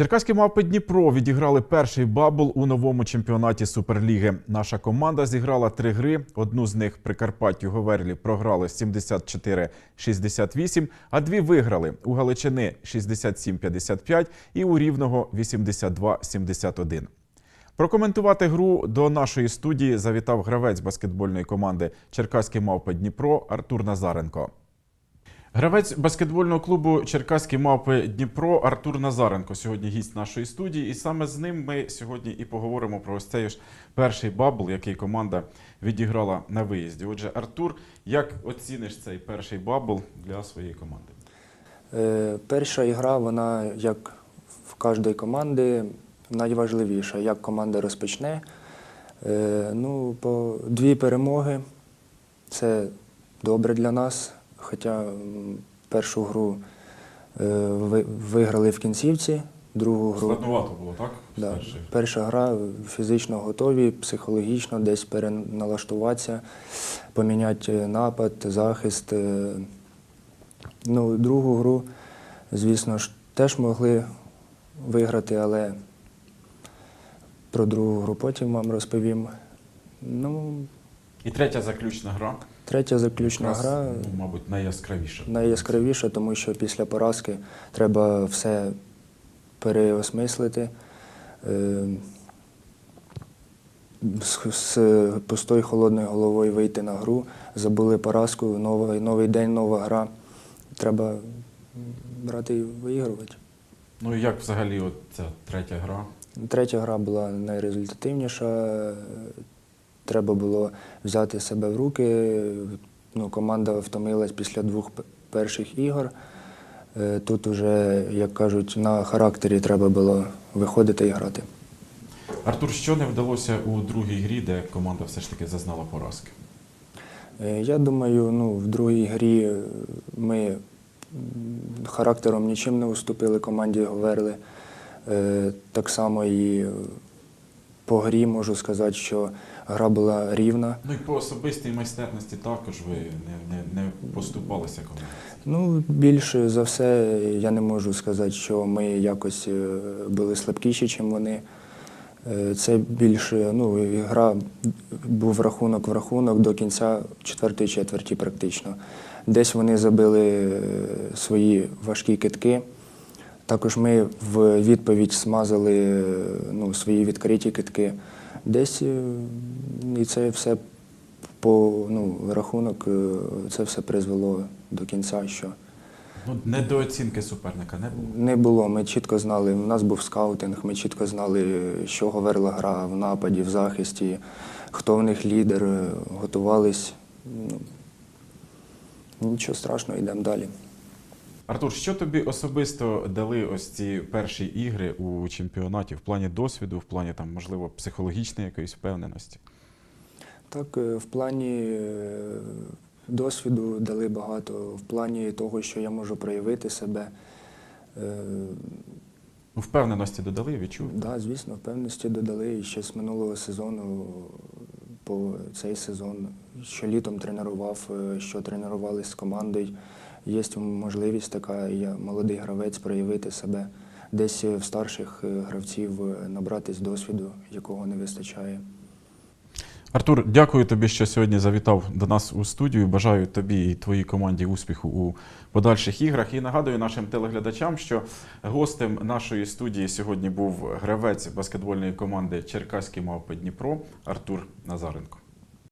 Черкаські мавпи Дніпро відіграли перший бабл у новому чемпіонаті Суперліги. Наша команда зіграла три гри. Одну з них Прикарпаттю Говерлі програли 74-68, а дві виграли у Галичини 67-55 і у Рівного 82-71. Прокоментувати гру до нашої студії завітав гравець баскетбольної команди Черкаські мавпи Дніпро Артур Назаренко. Гравець баскетбольного клубу Черкаські мавпи Дніпро Артур Назаренко сьогодні гість нашої студії, і саме з ним ми сьогодні і поговоримо про ось цей ж перший бабл, який команда відіграла на виїзді. Отже, Артур, як оціниш цей перший бабл для своєї команди? Е, Перша ігра, вона, як в кожній команді, найважливіша. Як команда розпочне. Е, Ну, по дві перемоги це добре для нас. Хоча першу гру е, виграли в кінцівці, другу гру. Складновато було, так? Да. Перша гра фізично готові, психологічно десь переналаштуватися, поміняти напад, захист. Е, Ну, другу гру, звісно ж, теж могли виграти, але про другу гру потім вам розповім. Ну, І третя заключна гра. Третя заключна Якраз, гра ну, мабуть, найяскравіша. найяскравіша, тому що після поразки треба все переосмислити. Е, З, з пустою холодною головою вийти на гру, забули поразку, новий, новий день, нова гра. Треба брати і виігрувати. Ну і як взагалі от ця третя гра? Третя гра була найрезультативніша. Треба було взяти себе в руки. Ну, команда втомилась після двох перших ігор. Е, Тут уже, як кажуть, на характері треба було виходити і грати. Артур, що не вдалося у другій грі, де команда все ж таки зазнала поразки? Е, Я думаю, ну, в другій грі ми характером нічим не уступили команді Говерли. Е, Так само і по грі можу сказати, що гра була рівна. Ну і по особистій майстерності також ви не, не, не поступалися команді. Ну, більше за все, я не можу сказати, що ми якось е, були слабкіші, ніж вони. Е, Це більше, ну, гра був рахунок в рахунок до кінця четвертої четверті практично. Десь вони забили е, свої важкі китки. Також ми в відповідь смазали ну, свої відкриті китки. Десь е, і це все по ну, рахунок, е, це все призвело до кінця, що Ну, недооцінки суперника не було. не було. Ми чітко знали, у нас був скаутинг, ми чітко знали, що говорила гра в нападі, в захисті, хто в них лідер, готувались. Ну, нічого страшного, йдемо далі. Артур, що тобі особисто дали ось ці перші ігри у чемпіонаті в плані досвіду, в плані там, можливо, психологічної якоїсь впевненості? Так, е, в плані е, досвіду дали багато, в плані того, що я можу проявити себе. Е, Ну, впевненості додали, відчув? Да, звісно, впевненості додали і ще з минулого сезону по цей сезон, що літом тренував, що тренувалися з командою. Є можливість така, я молодий гравець проявити себе, десь в старших е, гравців е, набратись досвіду, якого не вистачає. Артур, дякую тобі, що сьогодні завітав до нас у студію. Бажаю тобі і твоїй команді успіху у подальших іграх. І нагадую нашим телеглядачам, що гостем нашої студії сьогодні був гравець баскетбольної команди Черкаські мавпи Дніпро Артур Назаренко.